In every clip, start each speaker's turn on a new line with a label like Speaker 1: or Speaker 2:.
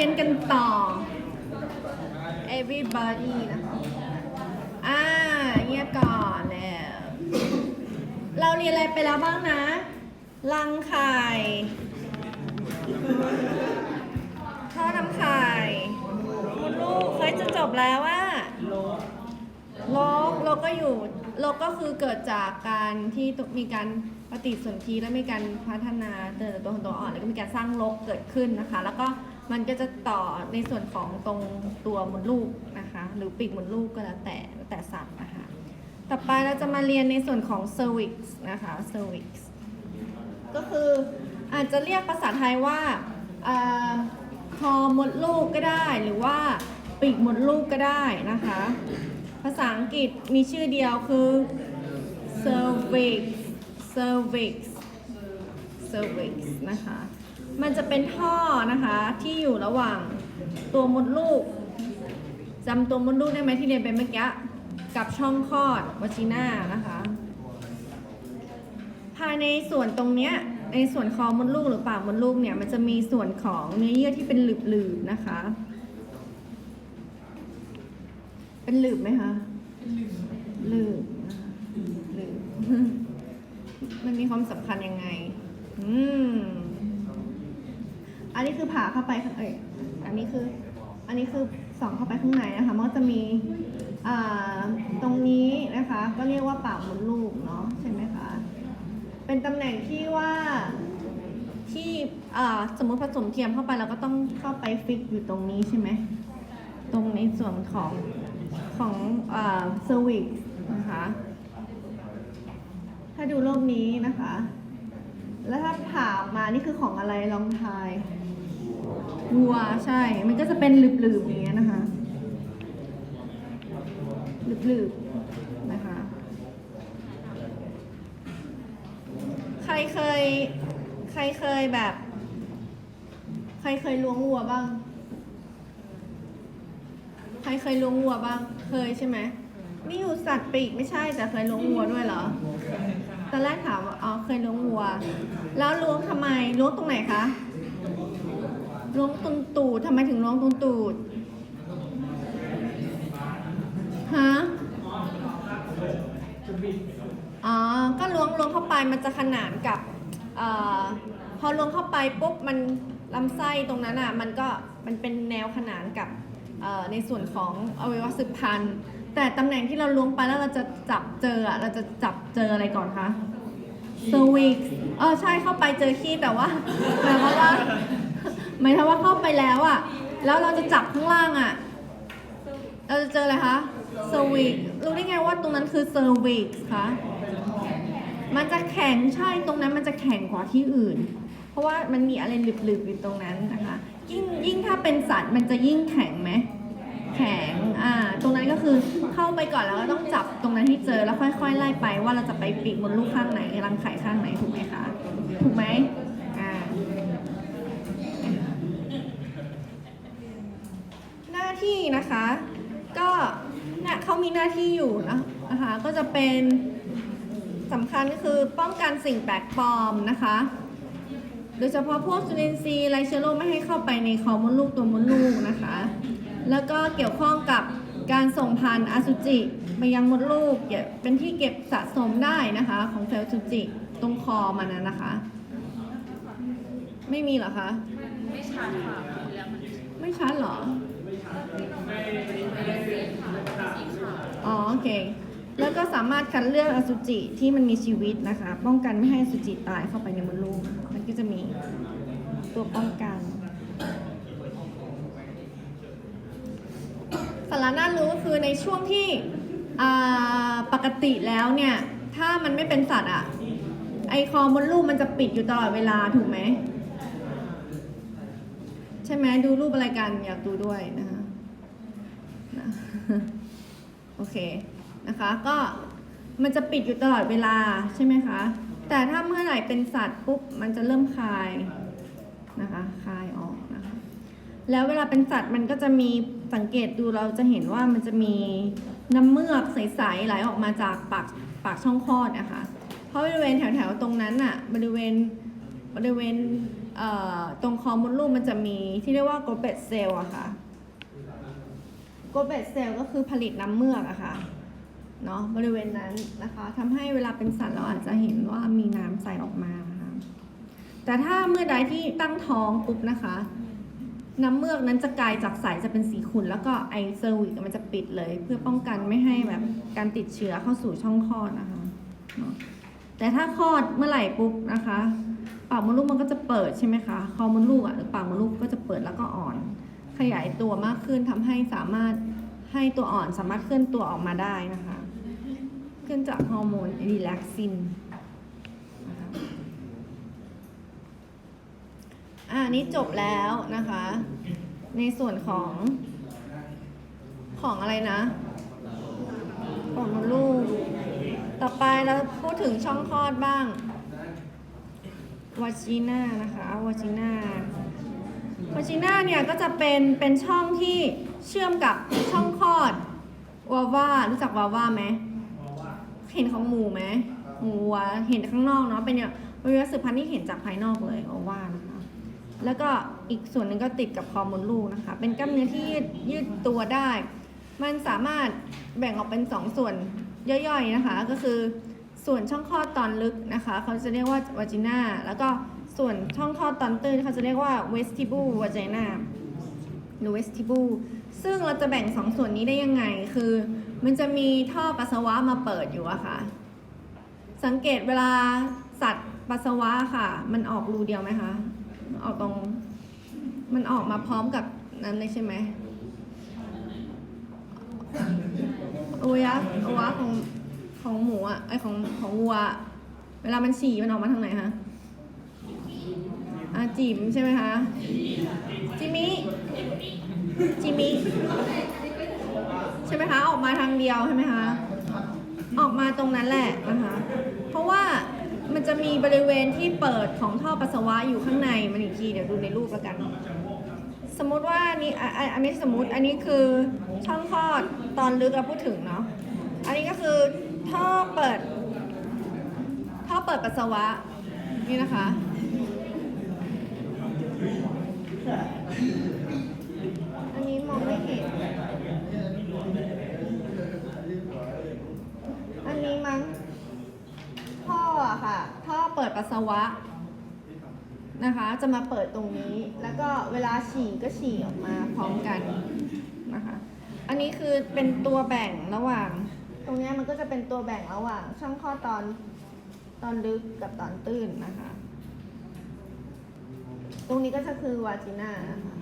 Speaker 1: รียนกันต่อ everybody นะคะอ่าเงียบก่อนแล้วเราเรียนอะไรไปแล้วบ้างนะลังไข่ท่อน้ำไข่มดลูกเคยจะจบแล้วว่าโลกโลกก็อยู่โลกก็คือเกิดจากการที่มีการปฏิสนธิและมีการพัฒนาเติบโตของตัวอ่อนแล้วก็มีการสร้างโลกเกิดขึ้นนะคะ แล้วก็ มันก็จะต่อในส่วนของตรงตัวมดลูกนะคะ หรือปีกมดลูกก็แล้วแต่แต่สัตว์นะคะ ต่อไปเราจะมาเรียนในส่วนของ cervix นะคะ cervix ก็คืออาจจะเรียกภาษาไทยว่าอ่าคอมดลูกก็ได้หรือว่าปีกมดลูกก็ได้นะคะ ภาษาอังกฤษมีชื่อเดียวคือ cervix cervix cervix นะคะ มันจะเป็นท่อนะคะที่อยู่ระหว่างตัวมดลูกจำตัวมดลูกได้ไหมที่เรียนไปเมื่อกี้กับช่องคลอดวจิน่านะคะ ภายในส่วนตรงเนี้ยในส่วนคอมดลูกหรือปากมดลูกเนี่ยมันจะมีส่วนของเนื้อเยื่อที่เป็นหลืบๆนะคะ เป็นหลืบไหมคะหลืบนะคะหลืบมันมีความสำคัญยังไง อืม อันนี้คือผ่าเข้าไปข้างเอ้ยอันนี้คือ อันนี้คือส่องเข้าไปข้างในนะคะมันก็จะมีอ่าตรงนี้นะคะ ก็เรียกว่าปากมดลูกเนาะใช่ไหมคะ เป็นตำแหน่งที่ว่าที่อ่าสมมติผสมเทียมเข้าไปเราก็ต้องเข้าไปฟิกอยู่ตรงนี้ใช่ไหมตรงในส่วนของของอ่าเซอร์วิกนะคะ ถ้าดูรูปนี้นะคะ แล้วถ้าผ่าออกมานี่คือของอะไรลองทาย วัวใช่ มันก็จะเป็นหลืบๆอย่างเงี้ยนะคะ หลืบๆนะคะ ใครเคย ใครเคยแบบ ใครเคยล้วงวัวบ้าง ใครเคยล้วงวัวบ้าง เคยใช่ไหมนี่อยู่สัตว์ปีกไม่ใช่แต่เคยล้วงวัวด้วยเหรอตอนแรกถามว่าอ๋อเคยล้วงวัว แล้วล้วงทำไมล้วงตรงไหนคะ ล้วงตรงตูดทำไมถึงล้วงตรงตูดฮะอ๋อ ก็ล้วงล้วงเข้าไปมันจะขนานกับอ่อพอล้วงเข้าไปปุ๊บมันลำไส้ตรงนั้นอะมันก็มันเป็นแนวขนานกับอ่อในส่วนของอวัยวะสืบพันธุ์แต่ตำแหน่งที่เราล้วงไปแล้วเราจะจับเจออะเราจะจับเจออะไรก่อนคะเซอร์วิกเออใช่เข้าไปเจอขี้แต่ว่าหมายความว่า หมายถึงว่าเข้าไปแล้วอะแล้วเราจะจับข้างล่างอะเราจะเจออะไรคะเซอร์วิกรู้ได้ไงว่าตรงนั้นคือเซอร์วิกคะ มันจะแข็งใช่ ตรงนั้นมันจะแข็งกว่าที่อื่น เพราะว่ามันมีอะไรหลึบๆอยู่ตรงนั้นนะคะ ยิ่งยิ่งถ้าเป็นสัตว์มันจะยิ่งแข็งไหม แข็ง อ่า ตรงนั้นก็คือเข้าไปก่อนแล้วก็ต้องจับตรงนั้นให้เจอแล้วค่อย ๆ ไล่ไปว่าเราจะไปปีกบนลูกข้างไหนรังไข่ข้างไหนถูกไหมคะ ถูกไหมอ่า หน้า ที่นะคะ ก็เนี่ยเขามีหน้าที่อยู่นะนะคะก็จะเป็นสำคัญก็คือป้องกันสิ่งแปลกปลอมนะคะ โดยเฉพาะพวกจุลินทรีย์ไรเชื้อโรคไม่ให้เข้าไปในคอมดลูกตัวมดลูกนะคะ แล้วก็เกี่ยวข้องกับการส่งพันธุ์อสุจิไปยังมดลูกเก็บเป็นที่เก็บสะสมได้นะคะ ของเซลล์อสุจิตรงคอมันนะนะคะ ไม่มีเหรอคะ
Speaker 2: ไม่ชัดค่ะแล้วมัน
Speaker 1: ไม่ชัดเหรอ
Speaker 2: สีขาว
Speaker 1: อ๋อโอเค แล้วก็สามารถคัดเลือกอสุจิที่มันมีชีวิตนะคะ ป้องกันไม่ให้อสุจิตายเข้าไปในมดลูก มันก็จะมีตัวป้องกันสาระน่ารู้ก็คือในช่วงที่ปกติแล้วเนี่ย ถ้ามันไม่เป็นสัตว์อะไอคอมดลูกมันจะปิดอยู่ตลอดเวลาถูกไหม ใช่ไหมดูรูปอะไรกันอยากดูด้วยนะคะ โอ เคนะคะ ก็มันจะปิดอยู่ตลอดเวลาใช่ไหมคะ แต่ถ้าเมื่อไหร่เป็นสัตว์ปุ๊บมันจะเริ่มคลายนะคะคลายออกนะคะแล้วเวลาเป็นสัตว์มันก็จะมีสังเกตดูเราจะเห็นว่ามันจะมีน้ำเมือกใสๆไหลออกมาจากปากปากช่องคลอดนะคะ เพราะบริเวณแถวๆตรงนั้นอะบริเวณบริเวณเตรงคอมดลูกมันจะมีที่เรียกว่าโกเบตเซลอะค่ะ โกเบตเซลก็คือผลิตน้ำเมือกอะค่ะเนาะบริเวณนั้นนะคะทำให้เวลาเป็นสัตว์เราอาจจะเห็นว่ามีน้ำใสออกมานะคะแต่ถ้าเมื่อใดที่ตั้งท้องปุ๊บนะคะ น้ำเมือกนั้นจะกลายจากใสจะเป็นสีขุ่นแล้วก็ไอเซอร์วิกมันจะปิดเลย เพื่อป้องกันไม่ให้แบบการติดเชื้อเข้าสู่ช่องคลอดนะคะเนาะแต่ถ้าคลอดเมื่อไหร่ปุ๊บนะคะปากมดลูกมันก็จะเปิดใช่ไหมคะคอมดลูกอะหรือปากมดลูกก็จะเปิดแล้วก็อ่อน ขยายตัวมากขึ้นทำให้สามารถให้ตัวอ่อนสามารถเคลื่อนตัวออกมาได้นะคะ ขึ้นจากฮอร์โมนรีแลกซินอ่านี้จบแล้วนะคะ ในส่วนของของอะไรนะ ของมดลูก ต่อไปเราพูดถึงช่องคลอดบ้างวาจิน่านะคะวาจิน่า วาจิน่าเนี่ยก็จะเป็นเป็นช่องที่เชื่อมกับช่องคลอดวาว่ารู้จักวาว่าไหมเห็นของหมูไหมหมูวัวเห็นข้างนอกเนาะเป็นเนี่ยอวัยวะสืบพันธุ์ที่เห็นจากภายนอกเลยวาว่านะคะแล้วก็อีกส่วนหนึ่งก็ติดกับคอมดลูกนะคะ เป็นกล้ามเนื้อที่ยืดยืดตัวได้ มันสามารถแบ่งออกเป็นสองส่วนย่อยๆนะคะ ก็คือส่วนช่องคลอดตอนลึกนะคะ เขาจะเรียกว่าวาจิน่าแล้วก็ ส่วนช่องคลอดตอนตื้นเขาจะเรียกว่า vestibule vagina หรือ vestibule ซึ่งเราจะแบ่งสองส่วนนี้ได้ยังไง คือมันจะมีท่อปัสสาวะมาเปิดอยู่อะค่ะ สังเกตเวลาสัตว์ปัสสาวะค่ะ มันออกรูเดียวไหมคะ ออกตรง มันออกมาพร้อมกับนั้นเลยใช่ไหมอวัยวะอวัยวะของของหมูอะไอของของวัว เวลามันฉี่มันออกมาทางไหนคะ อาจิ๋มใช่ไหมคะ จิมิ จิมิ ใช่ไหมคะ ออกมาทางเดียวใช่ไหมคะ ออกมาตรงนั้นแหละนะคะ เพราะว่ามันจะมีบริเวณที่เปิดของท่อปัสสาวะอยู่ข้างในมันอีกทีเดี๋ยวดูในรูปแล้วกัน สมมติว่านี่อันนี้สมมติอันนี้คือช่องคลอดตอนลึกเราพูดถึงเนาะ อันนี้ก็คือท่อเปิด ท่อเปิดปัสสาวะนี่นะคะ อันนี้มองไม่เห็น อันนี้มั้งท่ออะค่ะ ท่อเปัสสาวะนะคะ จะมาเปิดตรงนี้ แล้วก็เวลาฉี่ก็ฉี่ออกมาพร้อมกันนะคะ อันนี้คือเป็นตัวแบ่งระหว่าง ตรงนี้มันก็จะเป็นตัวแบ่งระหว่าง ช่องคลอตอนตอนลึกกับตอนตื้นนะคะ ตรงนี้ก็จะคือวาจิน่านะคะ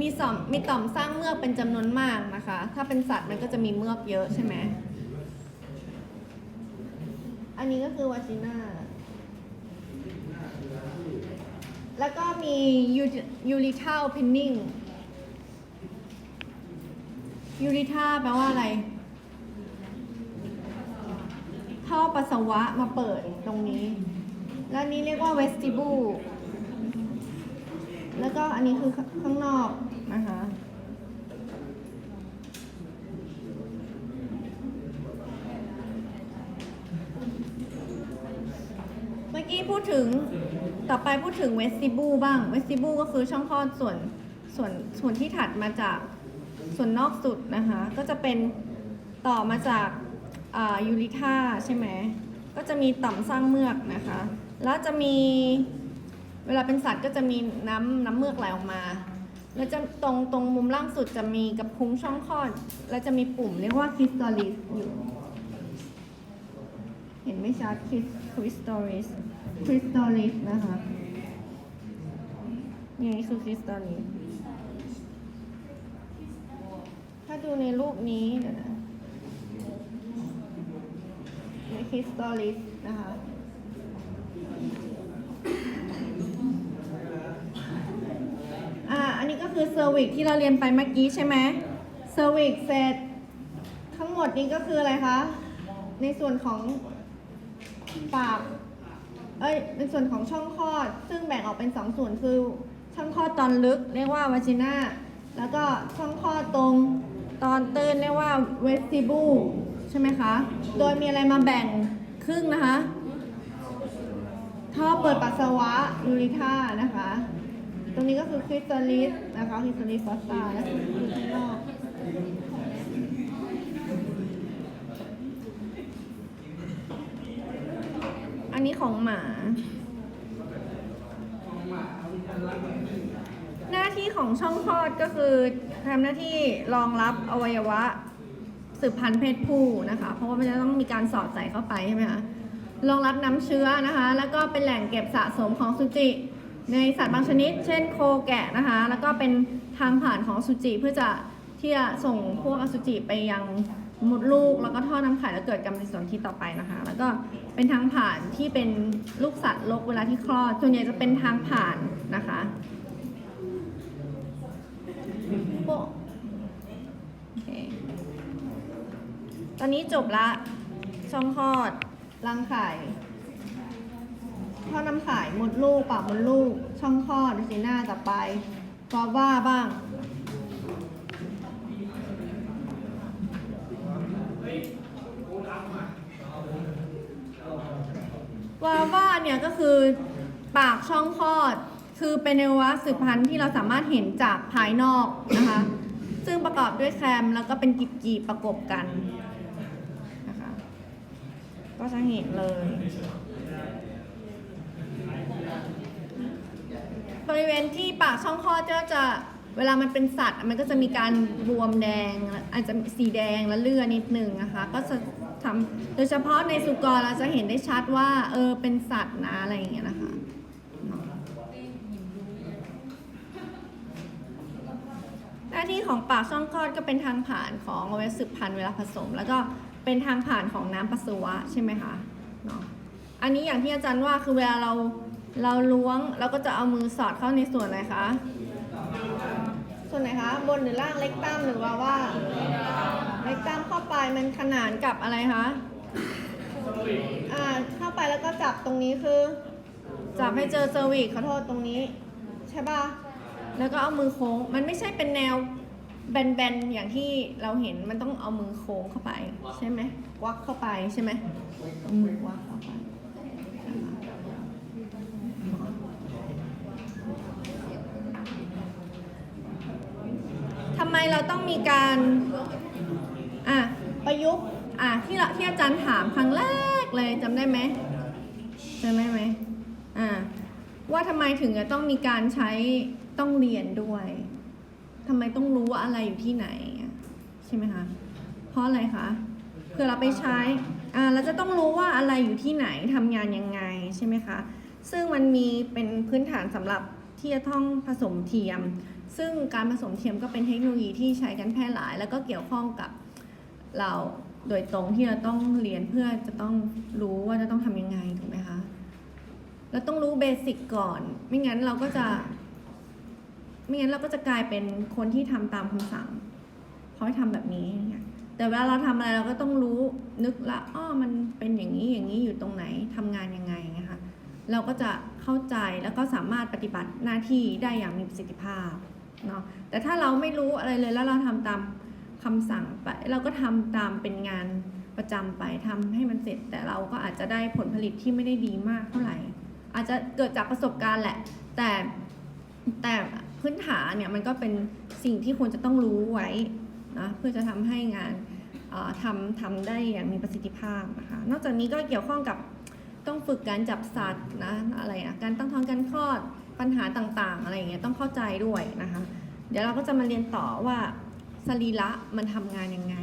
Speaker 1: มีสอมมีต่อมสร้างเมือกเป็นจำนวนมากนะคะ ถ้าเป็นสัตว์มันก็จะมีเมือกเยอะใช่ไหม นนี้ก็คือวาจิน่า แล้วก็มียูริทาลเพนนิงยูริทาแปลว่าอะไรท่อปัสสาวะมาเปิดตรงนี้ แล้วนี้เรียกว่าเวสติบูลแล้วก็อันนี้คือข้างนอกนะคะ เมื่อกี้พูด ถึงต่อไปพูดถึงเวสติบูบ้างเวสติบูก็คือช่องคลอดส่วนส่วนส่วนที่ถัดมาจากส่วนนอกสุดนะคะ ก็จะเป็นต่อมาจากยูริธาใช่ไหมก็จะมีต่อมสร้างเมือกนะคะ แล้วจะมีเวลาเป็นสัตว์ก็จะมีน้ำน้ำเมือกไหลออกมา แล้วจะตรงตรงมุมล่างสุดจะมีกระพุ้งช่องคลอด แล้วจะมีปุ่มเรียกว่าคริสตัลลิสอยู่ เห็นไม่ชัดคริสคริสตัลลิส คริสตัลลิสนะคะนี่คือคริสตัลลิสถ้าดูในรูปนี้นะในคริสตัลลิสนะคะอ่าอันนี้ก็คือเซอร์วิกที่เราเรียนไปเมื่อกี้ใช่ไหมเซอร์วิกเสร็จทั้งหมดนี้ก็คืออะไรคะ ในส่วนของปาก เอ้ยในส่วนของช่องคลอด ซึ่งแบ่งออกเป็นสองส่วนคือช่องคลอดตอนลึกเรียกว่าวาจิน่าแล้วก็ช่องคลอดตรงตอนตื้นเรียกว่าเวสติบูใช่ไหมคะ โดยมีอะไรมาแบ่งครึ่งนะคะ ท่อเปิดปัสสาวะยูริท่านะคะ ตรงนี้ก็คือคริสตัลลิสนะคะคริสตัลลิสฟอสตาและอยู่ข้างนอก อันนี้ของหมา หน้าที่ของช่องคลอดก็คือทำหน้าที่รองรับอวัยวะ สืบพันธุ์เพศผู้นะคะ เพราะว่ามันจะต้องมีการสอดใส่เข้าไปใช่ไหมคะรองรับน้ำเชื้อนะคะ แล้วก็เป็นแหล่งเก็บสะสมของสุจิ ในสัตว์บางชนิด เช่นโคแกะนะคะ แล้วก็เป็นทางผ่านของสุจิเพื่อจะที่จะส่งพวกอสุจิไปยัง มดลูกแล้วก็ท่อน้ำไข่แล้วเกิดกรรมปฏิสนธิต่อไปนะคะ แล้วก็เป็นทางผ่านที่เป็นลูกสัตว์ลกเวลาที่คลอดส่วนใหญ่จะเป็นทางผ่านนะคะโปะโอเคตอนนี้จบละช่องคลอดรังไข่ท่อน้ำไข่มดลูกปากมดลูก ช่องคลอดดูสิหน้าต่อไปกอว่าบ้าง วาว่า เนี่ยก็คือปากช่องคลอด คือเป็นอวัยวะสืบพันธุ์ที่เราสามารถเห็นจากภายนอกนะคะ ซึ่งประกอบด้วยแคมแล้วก็เป็นกีบๆประกบกันนะคะก็จะเห็นเลย บริเวณที่ปากช่องคลอดก็จะ เวลามันเป็นสัตว์มันก็จะมีการบวมแดง อาจจะสีแดงและเลือดนิดนึงนะคะ ก็จะทำโดยเฉพาะในสุกรเราจะเห็นได้ชัดว่า เออเป็นสัตว์นะอะไรอย่างเงี้ยนะคะเนาะหน้าที่ของปากช่องคลอดก็เป็นทางผ่านของอวัยวะสืบพันธุ์เวลาผสม แล้วก็เป็นทางผ่านของน้ำปัสสาวะใช่ไหมคะเนาะอันนี้อย่างที่อาจารย์ว่าคือเวลาเราเราล้วงเราก็จะเอามือสอดเข้าในส่วนไหนคะ ส่วนไหนคะ บนหรือล่างเล็กตั้มหรือว่าว่า เล็กตั้มเข้าไปมันขนานกับอะไรคะอ่าเข้าไปแล้วก็จับตรงนี้คือ จับให้เจอเซอร์วิกขอโทษตรงนี้ ใช่ป่ะแล้วก็เอามือโค้ง มันไม่ใช่เป็นแนวแบนๆ อย่างที่เราเห็นมันต้องเอามือโค้งเข้าไป ใช่ไหมวักเข้าไปใช่ไหมเอามือวักเข้าไป ทำไม เราต้องมีการอะประยุกต์อะที่เราที่อาจารย์ถามครั้งแรกเลยจำได้ไหมจำได้ไหมอะว่าทำไมถึงจะต้องมีการใช้ต้องเรียนด้วยทำไมต้องรู้ว่าอะไรอยู่ที่ไหนใช่ไหมคะเพราะอะไรคะเพื่อเราไปใช้อ่าเราจะต้องรู้ว่าอะไรอยู่ที่ไหนทำงานยังไงใช่ไหมคะซึ่งมันมีเป็นพื้นฐานสำหรับที่จะต้องผสมเทียม ซึ่งการผสมเทียมก็เป็นเทคโนโลยีที่ใช้กันแพร่หลาย แล้วก็เกี่ยวข้องกับเราโดยตรงที่เราต้องเรียนเพื่อจะต้องรู้ว่าจะต้องทำยังไงถูกไหมคะเราต้องรู้เบสิกก่อน ไม่งั้นเราก็จะ ไม่งั้นเราก็จะกลายเป็นคนที่ทำตามคำสั่งเขาให้ทำแบบนี้แต่เวลาเราทำอะไรเราก็ต้องรู้นึกละอ้อมันเป็นอย่างนี้อย่างนี้อยู่ตรงไหนทำงานยังไงอย่างคะเราก็จะเข้าใจแล้วก็สามารถปฏิบัติหน้าที่ได้อย่างมีประสิทธิภาพ เนาะแต่ถ้าเราไม่รู้อะไรเลยแล้วเราทำตามคำสั่งไปเราก็ทำตามเป็นงานประจำไปทำให้มันเสร็จ แต่เราก็อาจจะได้ผลผลิตที่ไม่ได้ดีมากเท่าไหร่ อาจจะเกิดจากประสบการณ์แหละ แต่แต่พื้นฐานเนี่ยมันก็เป็นสิ่งที่ควรจะต้องรู้ไว้นะเพื่อจะทำให้งานทำทำได้อย่างมีประสิทธิภาพนะคะนอกจากนี้ก็เกี่ยวข้องกับต้องฝึกการจับสัตว์นะอะไรอะการตั้งท้องการคลอด ปัญหาต่างๆ อะไรอย่างเงี้ยต้องเข้าใจด้วยนะคะ เดี๋ยวเราก็จะมาเรียนต่อว่าสรีระมันทำงานยังไง